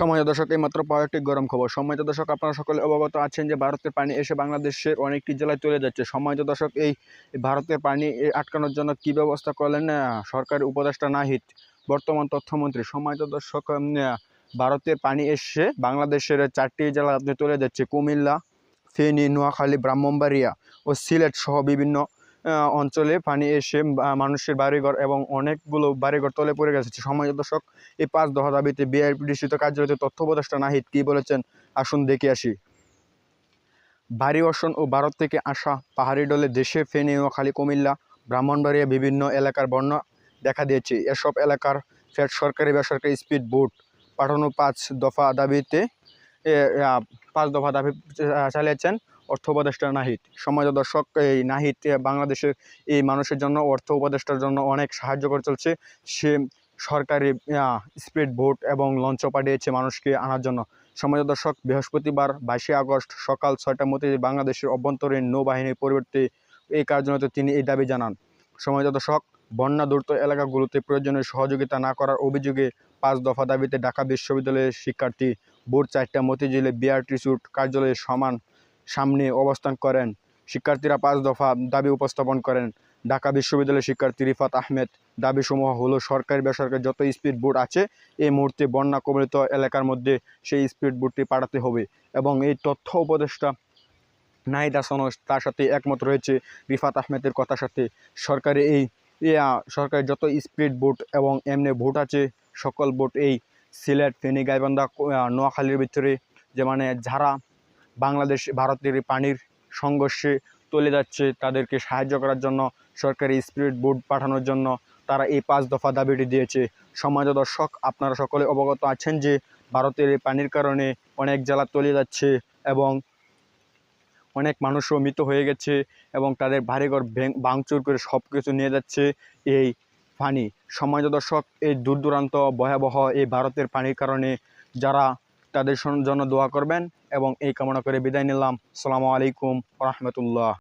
সময় দর্শক এইমাত্র পাওয়া একটি গরম খবর। সময় দর্শক আপনারা সকলে অবগত আছেন যে ভারতের পানি এসে বাংলাদেশের অনেকটি জেলায় চলে যাচ্ছে। সময় দর্শক এই ভারতের পানি আটকানোর জন্য কি ব্যবস্থা করলেন আহ, সরকারি উপদেষ্টা নাহিদ? বর্তমান তথ্যমন্ত্রী সময় দর্শক ভারতের পানি এসে বাংলাদেশের চারটি জেলা চলে যাচ্ছে। কুমিল্লা ফেনী নোয়াখালী ব্রাহ্মণবাড়িয়া ও সিলেট সহ বিভিন্ন অঞ্চলে পানি এসে মানুষের বাড়িঘর এবং অনেকগুলো বাড়িঘর তলে পড়ে গেছে। সময় দর্শক, এই পাঁচ দফা দাবিতে বিআইপিডিসিত কার্যালয়তে তথ্য উপদেষ্টা নাহিদ কি বলেছেন? আসুন দেখে আসি। ভারী বর্ষণ ও ভারত থেকে আসা পাহাড়ি ডলে দেশে ফেনী খালি কুমিল্লা, ব্রাহ্মণবাড়িয়া বিভিন্ন এলাকার বন্যা দেখা দিয়েছে। এসব এলাকার ফের সরকারি বেসরকারি স্পিড বোট পাঠানো পাঁচ দফা দাবিতে পাঁচ দফা দাবি চালিয়েছেন অর্থ উপদেষ্টা নাহিদ। সমাজ দর্শক, এই নাহিদ বাংলাদেশের এই মানুষের জন্য অর্থ উপদেষ্টার জন্য অনেক সাহায্য করে চলছে। সে সরকারি স্পিড বোট এবং লঞ্চ পাঠিয়েছে মানুষকে আনার জন্য। সমাজ দর্শক, বৃহস্পতিবার বাইশে আগস্ট সকাল ছয়টার মধ্যে বাংলাদেশের অভ্যন্তরীণ নৌবাহিনীর পরিবর্তে এই কার্যত তিনি এই দাবি জানান। সমাজ দর্শক, বন্যা দ্রুত এলাকাগুলোতে প্রয়োজনীয় সহযোগিতা না করার অভিযোগে পাঁচ দফা দাবিতে ঢাকা বিশ্ববিদ্যালয়ের শিক্ষার্থী ভোর চারটা মতিঝিলে বিআরটিসিউট কার্যালয়ের সমান সামনে অবস্থান করেন। শিক্ষার্থীরা পাঁচ দফা দাবি উপস্থাপন করেন। ঢাকা বিশ্ববিদ্যালয়ের শিক্ষার্থী রিফাত আহমেদ দাবিসমূহ হলো সরকারি বেসরকারি যত স্পিড বোট আছে এই মুহূর্তে বন্যা কবলিত এলাকার মধ্যে সেই স্পিড বোটটি পাঠাতে হবে এবং এই তথ্য উপদেষ্টা নাহিদ হাসানও তার সাথে একমত রয়েছে রিফাত আহমেদের কথার সাথে। সরকারি এই ইয়া, সরকারি যত স্পিড বোট এবং এমনি বোট আছে সকল বোট এই সিলেট ফেনী গাইবান্ধা নোয়াখালীর ভিতরে যে মানে যারা বাংলাদেশ ভারতের পানির সংঘর্ষে চলে যাচ্ছে, তাদেরকে সাহায্য করার জন্য, সরকারি স্পিড বোট পাঠানোর জন্য তারা এই পাঁচ দফা দাবিটি দিয়েছে। সমাজ দর্শক, আপনারা সকলে অবগত আছেন যে ভারতের এই পানির কারণে অনেক জেলা চলে যাচ্ছে এবং অনেক মানুষও মৃত হয়ে গেছে এবং তাদের বাড়িঘর ভেঙ- ভাঙচুর করে সব কিছু নিয়ে যাচ্ছে এই পানি। সমাজ দর্শক, এই দূর দূরান্ত ভয়াবহ এই ভারতের পানির কারণে যারা তাদের জন্য দোয়া করবেন এবং এই কামনা করে বিদায় নিলাম। সালামু আলাইকুম রহমতুল্লাহ।